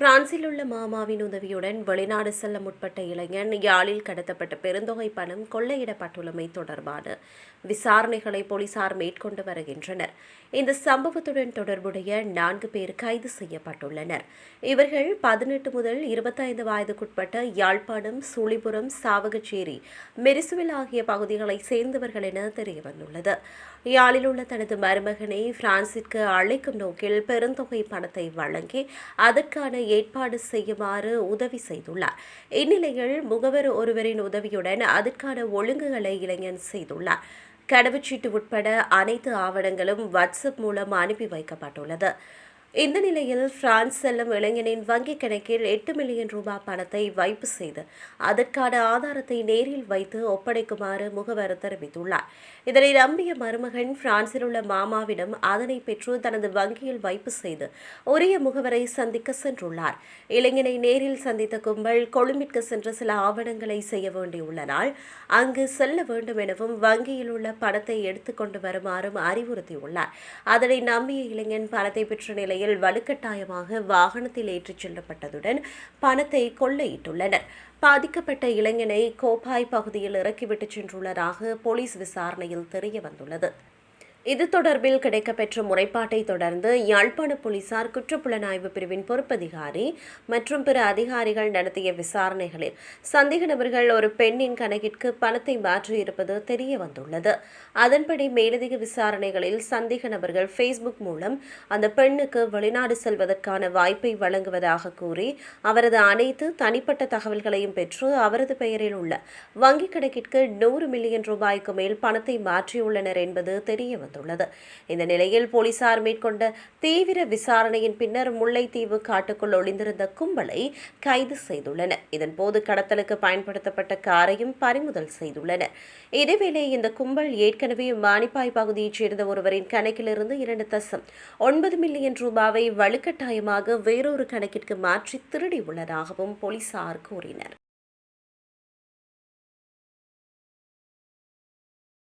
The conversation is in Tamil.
பிரான்சில் உள்ள மாமாவின் உதவியுடன் வெளிநாடு செல்ல முற்பட்ட இளைஞன் யாழில் கடத்தப்பட்ட பெருந்தொகை பணம் கொள்ளையிடப்பட்டுள்ளமை தொடர்பான விசாரணைகளை போலீசார் மேற்கொண்டு வருகின்றனர். இந்த சம்பவத்துடன் தொடர்புடைய நான்கு பேர் கைது செய்யப்பட்டுள்ளனர். இவர்கள் பதினெட்டு முதல் இருபத்தைந்து வயதுக்குட்பட்ட யாழ்ப்பாணம் சுழிபுரம் சாவகச்சேரி மெரிசுவில் ஆகிய பகுதிகளைச் சேர்ந்தவர்கள் என தெரியவந்துள்ளது. யாழில் உள்ள தனது மருமகனை பிரான்சிற்கு அழைக்கும் நோக்கில் பெருந்தொகை பணத்தை வழங்கி அதற்கான ஏற்பாடு செய்யுமாறு உதவி செய்துள்ளார். இந்நிலையில் முகவர் ஒருவரின் உதவியுடன் அதற்கான ஒழுங்குகளை இளைஞன் செய்துள்ளார். கடவுச்சீட்டு உட்பட அனைத்து ஆவணங்களும் வாட்ஸ்அப் மூலம் அனுப்பி வைக்கப்பட்டுள்ளது. இந்த நிலையில் பிரான்ஸ் செல்லும் இளைஞனின் வங்கிக் கணக்கில் எட்டு மில்லியன் ரூபாய் பணத்தை வைப்பு செய்து அதற்கான ஆதாரத்தை நேரில் வைத்து ஒப்படைக்குமாறு முகவர் தெரிவித்துள்ளார். இதனை நம்பிய மருமகன் பிரான்சில் உள்ள மாமாவிடம் அதனை பெற்று தனது வங்கியில் வைப்பு செய்து உரிய முகவரை சந்திக்க சென்றுள்ளார். இளைஞனை நேரில் சந்தித்த கும்பல் கொழும்பிற்கு சென்ற சில ஆவணங்களை செய்ய வேண்டியுள்ளனால் அங்கு செல்ல வேண்டும் எனவும் வங்கியில் உள்ள பணத்தை எடுத்துக்கொண்டு வருமாறும் அறிவுறுத்தியுள்ளார். அதனை நம்பிய இளைஞன் பணத்தை பெற்ற நிலை நிலையில் வலுக்கட்டாயமாக வாகனத்தில் ஏற்றிச் செல்லப்பட்டதுடன் பணத்தை கொள்ளையிட்டுள்ளனர். பாதிக்கப்பட்ட இளைஞனை கோபாய் பகுதியில் இறக்கிவிட்டு சென்றுள்ளதாக போலீஸ் விசாரணையில் தெரிய வந்துள்ளது இது தொடர்பில் கிடைக்கப்பெற்ற முறைப்பாட்டை தொடர்ந்து யாழ்ப்பாண போலீசார் குற்றப்புலனாய்வு பிரிவின் பொறுப்பதிகாரி மற்றும் பிற அதிகாரிகள் நடத்திய விசாரணைகளில் சந்தேக நபர்கள் ஒரு பெண்ணின் கணக்கிற்கு பணத்தை மாற்றியிருப்பது தெரிய வந்துள்ளது. அதன்படி மேலதிக விசாரணைகளில் சந்தேக நபர்கள் ஃபேஸ்புக் மூலம் அந்த பெண்ணுக்கு வெளிநாடு செல்வதற்கான வாய்ப்பை வழங்குவதாக கூறி அவரது அனைத்து தனிப்பட்ட தகவல்களையும் பெற்று அவரது பெயரில் உள்ள வங்கிக் கணக்கிற்கு நூறு மில்லியன் ரூபாய்க்கு மேல் பணத்தை மாற்றியுள்ளனர் என்பது தெரிய வந்துள்ளது இந்த நிலையில் போலீசார் மேற்கொண்ட தீவிர விசாரணையின் பின்னர் முல்லைத்தீவு காட்டுக்குள் ஒளிந்திருந்த கும்பலை கைது செய்துள்ளனர் இதன்போது கடத்தலுக்கு பயன்படுத்தப்பட்ட காரையும் பறிமுதல் செய்துள்ளனர் இதேவேளை இந்த கும்பல் ஏற்கனவே மானிப்பாய் பகுதியைச் சேர்ந்த ஒருவரின் கணக்கிலிருந்து இரண்டு தசம் ஒன்பது மில்லியன் ரூபாவை வலுக்கட்டாயமாக வேறொரு கணக்கிற்கு மாற்றி திருடியுள்ளதாகவும் போலீசார் கூறினர்.